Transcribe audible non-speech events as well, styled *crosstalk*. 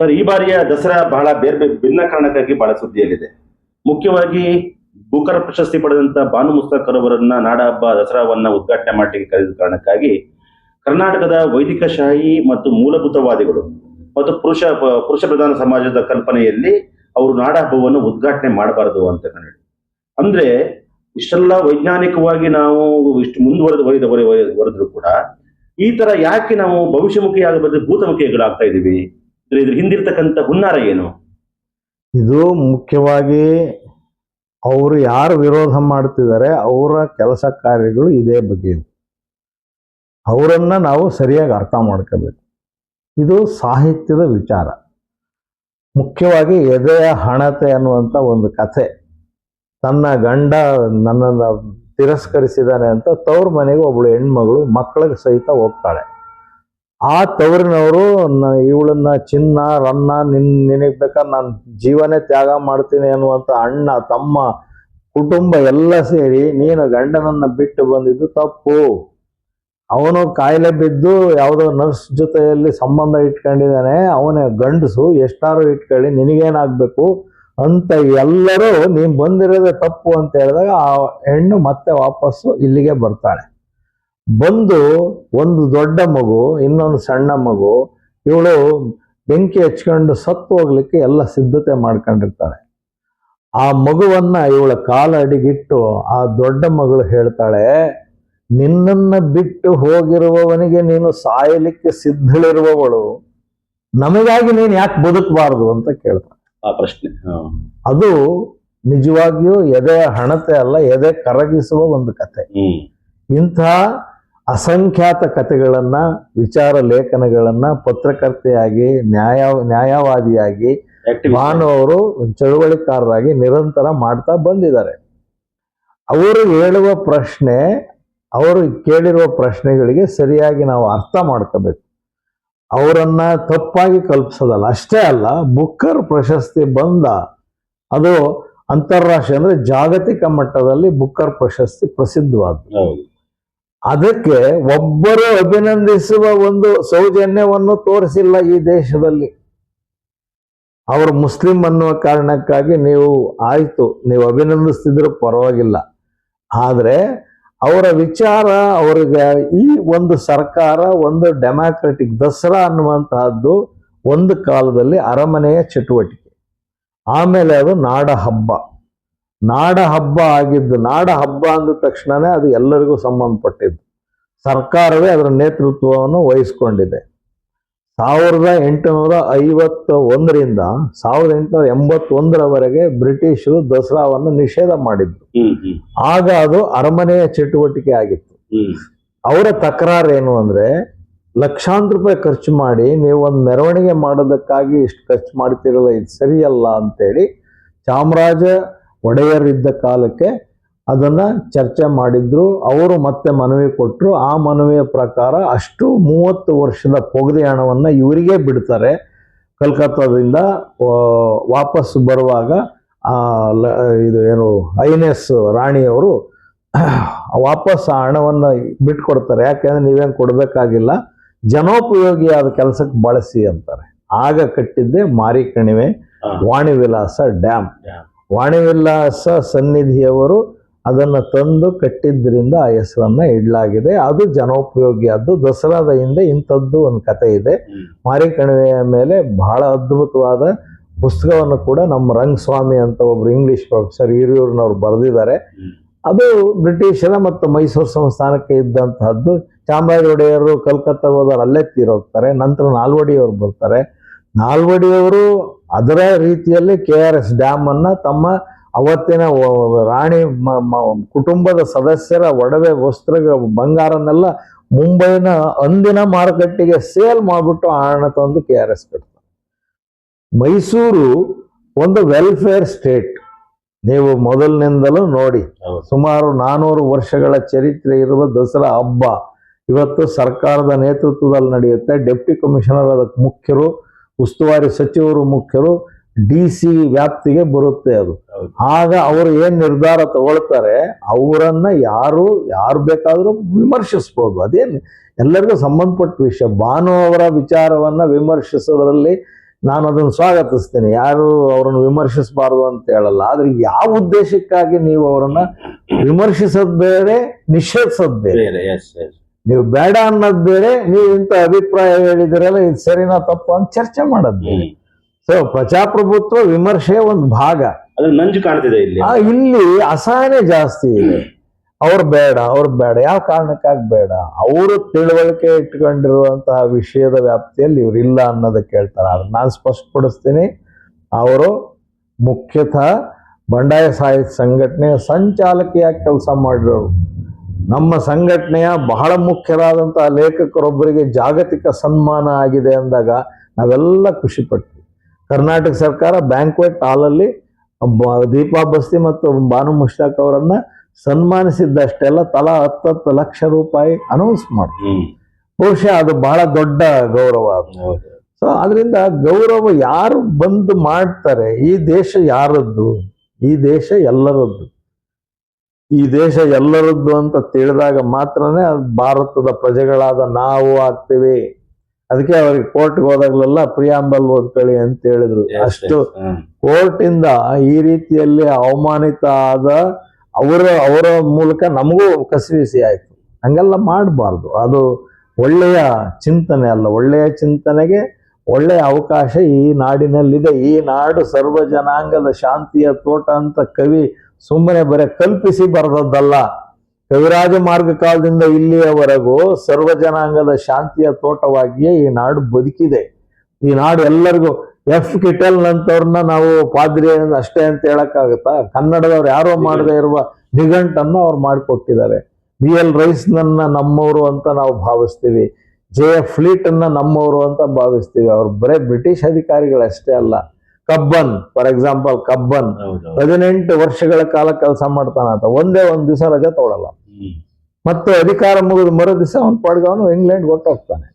Sir, ಈ ಬಾರಿಯ ದಸರಾ ಬಹಳ ಬೇರೆ ಬೇರೆ ಭಿನ್ನ ಕಾರಣಕ್ಕಾಗಿ ಬಹಳ ಸುದ್ದಿಯಲ್ಲಿದೆ. ಮುಖ್ಯವಾಗಿ ಬುಕರ್ ಪ್ರಶಸ್ತಿ ಪಡೆದಂತ ಬಾನು ಮುಸ್ತಕರ್ ಅವರನ್ನ ನಾಡ ಹಬ್ಬ ದಸರಾವನ್ನ ಉದ್ಘಾಟನೆ ಮಾಡಲಿಕ್ಕೆ ಕರೆದ ಕಾರಣಕ್ಕಾಗಿ ಕರ್ನಾಟಕದ ವೈದಿಕ ಶಾಹಿ ಮತ್ತು ಮೂಲಭೂತವಾದಿಗಳು ಮತ್ತು ಪುರುಷ ಪುರುಷ ಪ್ರಧಾನ ಸಮಾಜದ ಕಲ್ಪನೆಯಲ್ಲಿ ಅವರು ನಾಡ ಹಬ್ಬವನ್ನು ಉದ್ಘಾಟನೆ ಮಾಡಬಾರದು ಅಂತ ಹೇಳಿ ಅಂದ್ರೆ ಇಷ್ಟೆಲ್ಲ ವೈಜ್ಞಾನಿಕವಾಗಿ ನಾವು ಇಷ್ಟು ಮುಂದುವರೆದು ವರೆದ ವರೆದ್ರು ಕೂಡ ಈ ತರ ಯಾಕೆ ನಾವು ಭವಿಷ್ಯಮುಖಿ ಆಗಬಾರ್ದು ಭೂತಮುಖಿಗಳಾಗ್ತಾ ಇದೀವಿ? ಇದ್ರ ಹಿಂದಿರ್ತಕ್ಕಂಥ ಹುನ್ನಾರ ಏನು? ಇದು ಮುಖ್ಯವಾಗಿ ಅವರು ಯಾರು ವಿರೋಧ ಮಾಡ್ತಿದ್ದಾರೆ ಅವರ ಕೆಲಸ ಕಾರ್ಯಗಳು ಇದೇ ಬಗ್ಗೆ. ಅವರನ್ನ ನಾವು ಸರಿಯಾಗಿ ಅರ್ಥ ಮಾಡ್ಕೋಬೇಕು. ಇದು ಸಾಹಿತ್ಯದ ವಿಚಾರ. ಮುಖ್ಯವಾಗಿ ಎದೆಯ ಹಣತೆ ಅನ್ನುವಂಥ ಒಂದು ಕಥೆ. ತನ್ನ ಗಂಡ ನನ್ನನ್ನು ತಿರಸ್ಕರಿಸಿದ್ದಾನೆ ಅಂತ ತವ್ರ ಮನೆಗೆ ಒಬ್ಬಳು ಹೆಣ್ಮಗಳು ಮಕ್ಕಳಿಗೆ ಸಹಿತ ಹೋಗ್ತಾಳೆ. ಆ ತವರಿನವರು ಇವಳನ್ನ ಚಿನ್ನ, ರನ್ನ, ನಿನ್ ನಿನಗೆ ಬೇಕಾದ್ರೆ ನಾನು ಜೀವನೇ ತ್ಯಾಗ ಮಾಡ್ತೀನಿ ಅನ್ನುವಂಥ ಅಣ್ಣ, ತಮ್ಮ, ಕುಟುಂಬ ಎಲ್ಲ ಸೇರಿ ನೀನು ಗಂಡನನ್ನ ಬಿಟ್ಟು ಬಂದಿದ್ದು ತಪ್ಪು. ಅವನು ಕಾಯಿಲೆ ಬಿದ್ದು ಯಾವುದೋ ನರ್ಸ್ ಜೊತೆಯಲ್ಲಿ ಸಂಬಂಧ ಇಟ್ಕೊಂಡಿದ್ದಾನೆ, ಅವನೇ ಗಂಡಸು, ಎಷ್ಟಾರು ಇಟ್ಕೊಳ್ಳಿ, ನಿನಗೇನಾಗಬೇಕು ಅಂತ ಎಲ್ಲರೂ ನೀನು ಬಂದಿರೋದೇ ತಪ್ಪು ಅಂತ ಹೇಳಿದಾಗ ಆ ಹೆಣ್ಣು ಮತ್ತೆ ವಾಪಸ್ಸು ಇಲ್ಲಿಗೆ ಬರ್ತಾಳೆ. ಬಂದು ಒಂದು ದೊಡ್ಡ ಮಗು ಇನ್ನೊಂದು ಸಣ್ಣ ಮಗು ಇವಳು ಬೆಂಕಿ ಹಚ್ಕೊಂಡು ಸತ್ತು ಹೋಗ್ಲಿಕ್ಕೆ ಎಲ್ಲ ಸಿದ್ಧತೆ ಮಾಡ್ಕೊಂಡಿರ್ತಾಳೆ. ಆ ಮಗುವನ್ನ ಇವಳ ಕಾಲ ಅಡಿಗಿಟ್ಟು ಆ ದೊಡ್ಡ ಮಗಳು ಹೇಳ್ತಾಳೆ ನಿನ್ನನ್ನ ಬಿಟ್ಟು ಹೋಗಿರುವವನಿಗೆ ನೀನು ಸಾಯಲಿಕ್ಕೆ ಸಿದ್ಧಳಿರುವವಳು. ನಮಗಾಗಿ ನೀನು ಯಾಕೆ ಬದುಕಬಾರದು? ಅಂತ ಕೇಳ್ತಾಳೆ. ಆ ಪ್ರಶ್ನೆ ಅದು ನಿಜವಾಗಿಯೂ ಎದೆ ಹಣತೆ ಅಲ್ಲ ಎದೆ ಕರಗಿಸುವ ಒಂದು ಕತೆ. ಇಂಥ ಅಸಂಖ್ಯಾತ ಕಥೆಗಳನ್ನು ವಿಚಾರ ಲೇಖನಗಳನ್ನ ಪತ್ರಕರ್ತೆಯಾಗಿ ನ್ಯಾಯ ನ್ಯಾಯವಾದಿಯಾಗಿ ಮಾನವರು ಚಳುವಳಿಕಾರರಾಗಿ ನಿರಂತರ ಮಾಡ್ತಾ ಬಂದಿದ್ದಾರೆ. ಅವರು ಹೇಳುವ ಪ್ರಶ್ನೆ ಅವರು ಕೇಳಿರುವ ಪ್ರಶ್ನೆಗಳಿಗೆ ಸರಿಯಾಗಿ ನಾವು ಅರ್ಥ ಮಾಡ್ಕೋಬೇಕು. ಅವರನ್ನ ತಪ್ಪಾಗಿ ಕಲ್ಪಿಸೋದಲ್ಲ ಅಷ್ಟೇ ಅಲ್ಲ ಬುಕ್ಕರ್ ಪ್ರಶಸ್ತಿ ಬಂದ ಅದು ಅಂತಾರಾಷ್ಟ್ರೀಯ ಅಂದರೆ ಜಾಗತಿಕ ಮಟ್ಟದಲ್ಲಿ ಬುಕ್ಕರ್ ಪ್ರಶಸ್ತಿ ಪ್ರಸಿದ್ಧವಾದ ಹೌದು. ಅದಕ್ಕೆ ಒಬ್ಬರು ಅಭಿನಂದಿಸುವ ಒಂದು ಸೌಜನ್ಯವನ್ನು ತೋರಿಸಿಲ್ಲ ಈ ದೇಶದಲ್ಲಿ. ಅವರು ಮುಸ್ಲಿಂ ಅನ್ನುವ ಕಾರಣಕ್ಕಾಗಿ ನೀವು ಆಯಿತು, ನೀವು ಅಭಿನಂದಿಸ್ತಿದ್ರು ಪರವಾಗಿಲ್ಲ. ಆದರೆ ಅವರ ವಿಚಾರ, ಅವರಿಗೆ ಈ ಒಂದು ಸರ್ಕಾರ, ಒಂದು ಡೆಮಾಕ್ರೆಟಿಕ್ ದಸರಾ ಅನ್ನುವಂತಹದ್ದು ಒಂದು ಕಾಲದಲ್ಲಿ ಅರಮನೆಯ ಚಟುವಟಿಕೆ. ಆಮೇಲೆ ಅದು ನಾಡ ಹಬ್ಬ ನಾಡ ಹಬ್ಬ ಆಗಿದ್ದು ನಾಡ ಹಬ್ಬ ಅಂದ ತಕ್ಷಣನೇ ಅದು ಎಲ್ಲರಿಗೂ ಸಂಬಂಧಪಟ್ಟಿದ್ದು. ಸರ್ಕಾರವೇ ಅದರ ನೇತೃತ್ವವನ್ನು ವಹಿಸ್ಕೊಂಡಿದೆ. ಸಾವಿರದ ಎಂಟುನೂರ ಐವತ್ತ ಒಂದರಿಂದ ಸಾವಿರದ ಎಂಟುನೂರ ಎಂಬತ್ತೊಂದರವರೆಗೆ ಬ್ರಿಟಿಷರು ದಸರಾವನ್ನು ನಿಷೇಧ ಮಾಡಿದ್ರು. ಆಗ ಅದು ಅರಮನೆಯ ಚಟುವಟಿಕೆ ಆಗಿತ್ತು. ಅವರ ತಕರಾರು ಏನು ಅಂದ್ರೆ ಲಕ್ಷಾಂತರ ರೂಪಾಯಿ ಖರ್ಚು ಮಾಡಿ ನೀವು ಒಂದು ಮೆರವಣಿಗೆ ಮಾಡೋದಕ್ಕಾಗಿ ಇಷ್ಟು ಖರ್ಚು ಮಾಡ್ತಿರಲ್ಲ ಇದು ಸರಿಯಲ್ಲ ಅಂತೇಳಿ ಚಾಮರಾಜ ಒಡೆಯರ್ ಇದ್ದ ಕಾಲಕ್ಕೆ ಅದನ್ನು ಚರ್ಚೆ ಮಾಡಿದ್ರು. ಅವರು ಮತ್ತೆ ಮನವಿ ಕೊಟ್ಟರು ಆ ಮನವಿಯ ಪ್ರಕಾರ ಅಷ್ಟು ಮೂವತ್ತು ವರ್ಷದ ಪೊಗದೆ ಹಣವನ್ನು ಇವರಿಗೆ ಬಿಡ್ತಾರೆ. ಕಲ್ಕತ್ತಾದಿಂದ ವಾಪಸ್ ಬರುವಾಗ ಇದು ಏನು ಇದು ಏನು ಎಸ್ ರಾಣಿಯವರು *clears throat* ವಾಪಸ್ ಆ ಹಣವನ್ನು ಬಿಟ್ಕೊಡ್ತಾರೆ. ಯಾಕೆಂದರೆ ನೀವೇನು ಕೊಡಬೇಕಾಗಿಲ್ಲ. ಜನೋಪಯೋಗಿಯಾದ ಕೆಲಸಕ್ಕೆ ಬಳಸಿ ಅಂತಾರೆ. ಆಗ ಕಟ್ಟಿದ್ದೆ ಮಾರಿಕಣಿವೆ ವಾಣಿವಿಲಾಸ ವಾಣಿ ವಿಲಾಸ ಡ್ಯಾಮ್. Dam. ವಾಣಿ ವಿಲಾಸ ಸನ್ನಿಧಿಯವರು ಅದನ್ನು ತಂದು ಕಟ್ಟಿದ್ದರಿಂದ ಆ ಹೆಸರನ್ನು ಇಡಲಾಗಿದೆ. ಅದು ಜನೋಪಯೋಗಿ. ಅದು ದಸರಾದ ಹಿಂದೆ ಇಂಥದ್ದು ಒಂದು ಕತೆ ಇದೆ. ಮಾರಿಕಣಿವೆಯ ಮಾರಿ ಕಣಿವೆಯ ಮೇಲೆ ಬಹಳ ಅದ್ಭುತವಾದ ಪುಸ್ತಕವನ್ನು ಕೂಡ ನಮ್ಮ ರಂಗಸ್ವಾಮಿ ಅಂತ ಒಬ್ರು ಇಂಗ್ಲಿಷ್ ಪ್ರೊಫೆಸರ್ ಹಿರಿಯೂರಿನವ್ರು ಬರೆದಿದ್ದಾರೆ. ಅದು ಬ್ರಿಟಿಷರ ಮತ್ತು ಮೈಸೂರು ಸಂಸ್ಥಾನಕ್ಕೆ ಇದ್ದಂತಹದ್ದು. ಚಾಮರಾಜ ಒಡೆಯರು ಕಲ್ಕತ್ತಾ ಹೋದವರು ಅಲ್ಲೇ ತೀರೋಗ್ತಾರೆ. ನಂತರ ನಾಲ್ವಡಿಯವರು ಬರ್ತಾರೆ. ನಾಲ್ವಡಿಯವರು ಅದರ ರೀತಿಯಲ್ಲಿ ಕೆ ಆರ್ ಎಸ್ ಡ್ಯಾಮ್ ಅನ್ನ ತಮ್ಮ ಅವತ್ತಿನ ರಾಣಿ ಮ- ಮ- ಕುಟುಂಬದ ಸದಸ್ಯರ ಒಡವೆ ವಸ್ತ್ರ ಬಂಗಾರನ್ನೆಲ್ಲ ಮುಂಬೈನ ಅಂದಿನ ಮಾರುಕಟ್ಟೆಗೆ ಸೇಲ್ ಮಾಡಿಬಿಟ್ಟು ಆಣ ಹಣ ತಂದು ಕೆ ಆರ್ ಎಸ್ ಕಟ್ತಾರೆ. ಮೈಸೂರು ಒಂದು ವೆಲ್ಫೇರ್ ಸ್ಟೇಟ್ ನೀವು ಮೊದಲಿನಿಂದಲೂ ನೋಡಿ ಸುಮಾರು ನಾನೂರು ವರ್ಷಗಳ ಚರಿತ್ರೆ ಇರುವ ದಸರಾ ಹಬ್ಬ. ಇವತ್ತು ಸರ್ಕಾರದ ನೇತೃತ್ವದಲ್ಲಿ ನಡೆಯುತ್ತೆ ಡೆಪ್ಟಿ ಕಮಿಷನರ್ ಅದಕ್ಕೆ ಮುಖ್ಯರು. ಉಸ್ತುವಾರಿ ಸಚಿವರು ಮುಖ್ಯರು ಡಿ ಸಿ ವ್ಯಾಪ್ತಿಗೆ ಬರುತ್ತೆ ಅದು. ಆಗ ಅವರು ಏನ್ ನಿರ್ಧಾರ ತಗೊಳ್ತಾರೆ ಅವರನ್ನ ಯಾರು ಯಾರು ಬೇಕಾದರೂ ವಿಮರ್ಶಿಸ್ಬೋದು. ಅದೇನು ಎಲ್ಲರಿಗೂ ಸಂಬಂಧಪಟ್ಟ ವಿಷಯ. ಭಾನು ಅವರ ವಿಚಾರವನ್ನ ವಿಮರ್ಶಿಸೋದ್ರಲ್ಲಿ ನಾನು ಅದನ್ನು ಸ್ವಾಗತಿಸ್ತೀನಿ. ಯಾರು ಅವರನ್ನು ವಿಮರ್ಶಿಸಬಾರ್ದು ಅಂತ ಹೇಳಲ್ಲ. ಆದರೆ ಯಾವ ಉದ್ದೇಶಕ್ಕಾಗಿ ನೀವು ಅವರನ್ನ ವಿಮರ್ಶಿಸೋದು ಬೇರೆ ನಿಷೇಧಿಸೋದು ಬೇರೆ? ಬೇರೆ ಎಸ್ ಎಸ್ ನೀವು ಬೇಡ ಅನ್ನೋದು ಬೇರೆ ನೀವು ಇಂಥ ಅಭಿಪ್ರಾಯ ಹೇಳಿದಿರಲ್ಲ ಇದು ಸರಿನಾ ತಪ್ಪು ಅಂತ ಚರ್ಚೆ ಮಾಡೋದು ಬೇರೆ. ಸೊ ಪ್ರಜಾಪ್ರಭುತ್ವ ವಿಮರ್ಶೆ ಒಂದು ಭಾಗ. ನಂಜು ಕಾಣ್ತಿದೆ ಇಲ್ಲಿ. ಇಲ್ಲಿ ಅಸಹನೆ ಜಾಸ್ತಿ ಇದೆ. ಅವ್ರು ಬೇಡ ಅವ್ರು ಬೇಡ. ಯಾವ ಕಾರಣಕ್ಕಾಗಿ ಬೇಡ? ಅವರು ತಿಳುವಳಿಕೆ ಇಟ್ಕೊಂಡಿರುವಂತಹ ವಿಷಯದ ವ್ಯಾಪ್ತಿಯಲ್ಲಿ ಇವರಿಲ್ಲ ಇಲ್ಲ ಅನ್ನೋದಕ್ಕೆ ಹೇಳ್ತಾರೆ ಆದ್ರೆ ನಾನು ಸ್ಪಷ್ಟಪಡಿಸ್ತೀನಿ. ಅವರು ಮುಖ್ಯತಃ ಬಂಡಾಯ ಸಾಹಿತ್ಯ ಸಂಘಟನೆಯ ಸಂಚಾಲಕಿಯಾಗಿ ಕೆಲಸ ಮಾಡಿರೋರು. ನಮ್ಮ ಸಂಘಟನೆಯ ಬಹಳ ಮುಖ್ಯರಾದಂತಹ ಲೇಖಕರೊಬ್ಬರಿಗೆ ಜಾಗತಿಕ ಸನ್ಮಾನ ಆಗಿದೆ ಅಂದಾಗ ನಾವೆಲ್ಲ ಖುಷಿ ಪಟ್ವಿ. ಕರ್ನಾಟಕ ಸರ್ಕಾರ ಬ್ಯಾಂಕ್ವೆಟ್ ಹಾಲಲ್ಲಿ ದೀಪಾ ಬಸ್ತಿ ಮತ್ತು ಬಾನು ಮುಷ್ತಾಕ್ ಅವರನ್ನ ಸನ್ಮಾನಿಸಿದ್ದಷ್ಟೆಲ್ಲ ತಲಾ ಹತ್ತತ್ತು ಲಕ್ಷ ರೂಪಾಯಿ ಅನೌನ್ಸ್ ಮಾಡಿ ಬಹುಶಃ ಅದು ಬಹಳ ದೊಡ್ಡ ಗೌರವ ಸೊ ಅದರಿಂದ ಗೌರವ ಯಾರು ಬಂದು ಮಾಡ್ತಾರೆ ಈ ದೇಶ ಯಾರದ್ದು? ಈ ದೇಶ ಎಲ್ಲರದ್ದು. ಈ ದೇಶ ಎಲ್ಲರದ್ದು ಅಂತ ತಿಳಿದಾಗ ಮಾತ್ರನೇ ಅದು ಭಾರತದ ಪ್ರಜೆಗಳಾದ ನಾವು ಆಗ್ತೀವಿ. ಅದಕ್ಕೆ ಅವ್ರಿಗೆ ಕೋರ್ಟ್ಗೆ ಹೋದಾಗ್ಲೆಲ್ಲ ಪ್ರಿಯಾಂಬಲ್ ಓದ್ಕೊಳ್ಳಿ ಅಂತ ಹೇಳಿದ್ರು. ಅಷ್ಟು. ಕೋರ್ಟ್ ಇಂದ ಈ ರೀತಿಯಲ್ಲಿ ಅವಮಾನಿತ ಆದ ಅವರ ಅವರ ಮೂಲಕ ನಮಗೂ ಕಸಿವಿಸಿ ಆಯ್ತು. ಹಂಗೆಲ್ಲ ಮಾಡಬಾರ್ದು. ಅದು ಒಳ್ಳೆಯ ಚಿಂತನೆ ಅಲ್ಲ. ಒಳ್ಳೆಯ ಚಿಂತನೆಗೆ ಒಳ್ಳೆಯ ಅವಕಾಶ ಈ ನಾಡಿನಲ್ಲಿದೆ. ಈ ನಾಡು ಸರ್ವ ಜನಾಂಗದ ಶಾಂತಿಯ ತೋಟ ಅಂತ ಕವಿ ಸುಮ್ಮನೆ ಬರೀ ಕಲ್ಪಿಸಿ ಬರೆದದ್ದಲ್ಲ. ಕವಿರಾಜ ಮಾರ್ಗ ಕಾಲದಿಂದ ಇಲ್ಲಿಯವರೆಗೂ ಸರ್ವ ಜನಾಂಗದ ಶಾಂತಿಯ ತೋಟವಾಗಿಯೇ ಈ ನಾಡು ಬದುಕಿದೆ. ಈ ನಾಡು ಎಲ್ಲರಿಗೂ ಎಫ್ ಕಿಟಲ್ ನಂತವ್ರನ್ನ ನಾವು ಪಾದ್ರಿ ಅಷ್ಟೇ ಅಂತ ಹೇಳಕ್ಕಾಗತ್ತಾ? ಕನ್ನಡದವ್ರು ಯಾರೋ ಮಾಡದೇ ಇರುವ ನಿಘಂಟನ್ನು ಅವ್ರು ಮಾಡಿಕೊಟ್ಟಿದ್ದಾರೆ. ಬಿ ಎಲ್ ರೈಸ್ ನನ್ನ ನಮ್ಮವರು ಅಂತ ನಾವು ಭಾವಿಸ್ತೀವಿ. ಜೆ ಎಫ್ ಫ್ಲೀಟ್ ಅನ್ನ ನಮ್ಮವರು ಅಂತ ಭಾವಿಸ್ತೀವಿ. ಅವ್ರು ಬರೇ ಬ್ರಿಟಿಷ್ ಅಧಿಕಾರಿಗಳಷ್ಟೇ ಅಲ್ಲ. Cubbon for example Cubbon. ಹೌದು ಹದಿನೆಂಟು ವರ್ಷಗಳ ಕಾಲ ಕೆಲಸ ಮಾಡ್ತಾನ ಒಂದೇ ಒಂದ್ ದಿವಸ ರಜೆ ತಗೊಳಲ್ಲ. ಮತ್ತೆ ಅಧಿಕಾರ ಮುಗಿದ ಮರು ದಿವಸ ಅವನ ಪಾಡ್ಗ ಅವನು ಇಂಗ್ಲೆಂಡ್ ಹೊರಟೋಗ್ತಾನೆ.